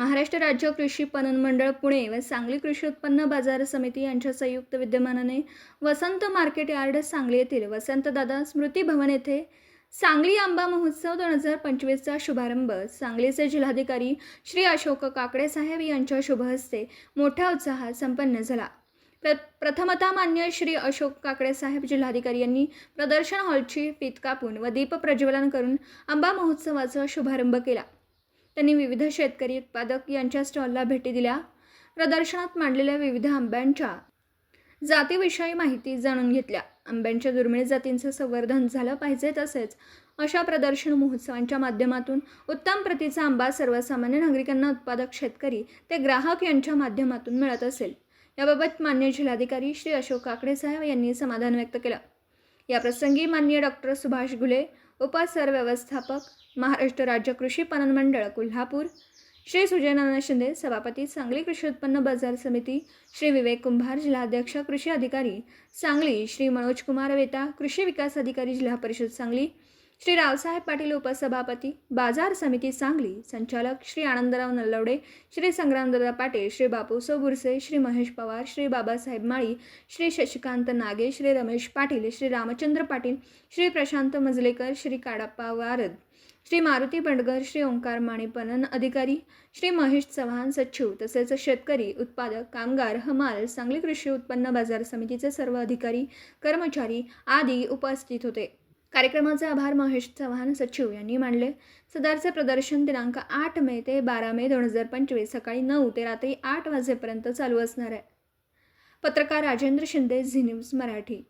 महाराष्ट्र राज्य कृषी पणन मंडळ पुणे व सांगली कृषी उत्पन्न बाजार समिती यांच्या संयुक्त विद्यमानाने वसंत मार्केट यार्ड सांगली येथील वसंतदादा स्मृती भवन येथे सांगली आंबा महोत्सव दोन हजार पंचवीसचा शुभारंभ. सांगलीचे जिल्हाधिकारी श्री अशोक काकडे साहेब यांच्या शुभहस्ते मोठ्या उत्साहात संपन्न झाला. प्र प्रथमता मान्य श्री अशोक काकडे साहेब जिल्हाधिकारी यांनी प्रदर्शन हॉलची फीत कापून व दीप प्रज्वलन करून आंबा महोत्सवाचा शुभारंभ केला. त्यांनी विविध शेतकरी उत्पादक यांच्या स्टॉलला भेटी दिल्या. प्रदर्शनात मांडलेल्या विविध आंब्यांच्या जातीविषयी माहिती जाणून घेतल्या. आंब्यांच्या दुर्मिळ जातींचं संवर्धन झालं पाहिजे तसेच अशा प्रदर्शन महोत्सवांच्या माध्यमातून उत्तम प्रतीचा आंबा सर्वसामान्य नागरिकांना उत्पादक शेतकरी ते ग्राहक यांच्या माध्यमातून मिळत असेल. याबाबत मान्य जिल्हाधिकारी श्री अशोक काकडे साहेब यांनी समाधान व्यक्त केलं. याप्रसंगी माननीय डॉक्टर सुभाष घुले उपासर व्यवस्थापक महाराष्ट्र राज्य कृषी पणन मंडळ कोल्हापूर. श्री सुजयनारायण शिंदे सभापती सांगली कृषी उत्पन्न बाजार समिती. श्री विवेक कुंभार जिल्हाध्यक्ष कृषी अधिकारी सांगली. श्री मनोज कुमार वेता कृषी विकास अधिकारी जिल्हा परिषद सांगली. श्री रावसाहेब पाटील उपसभापती बाजार समिती सांगली संचालक श्री आनंदराव नल्लवडे श्री संग्रामदादा पाटील श्री बापूसो बुरसे श्री महेश पवार श्री बाबासाहेब माळी श्री शशिकांत नागे श्री रमेश पाटील श्री रामचंद्र पाटील श्री प्रशांत मजलेकर श्री काडाप्पा वारद श्री मारुती बंडगर श्री ओंकार माने पणन अधिकारी श्री महेश चव्हाण सचिव तसेच शेतकरी उत्पादक कामगार हमाल सांगली कृषी उत्पन्न बाजार समितीचे सर्व अधिकारी कर्मचारी आदी उपस्थित होते. कार्यक्रमाचे आभार महेश चव्हाण सचिव यांनी मानले सदरचे प्रदर्शन दिनांक आठ मे ते बारा मे दोन हजार पंचवीस सकाळी नऊ ते रात्री आठ वाजेपर्यंत चालू असणार आहे. पत्रकार राजेंद्र शिंदे झी न्यूज मराठी.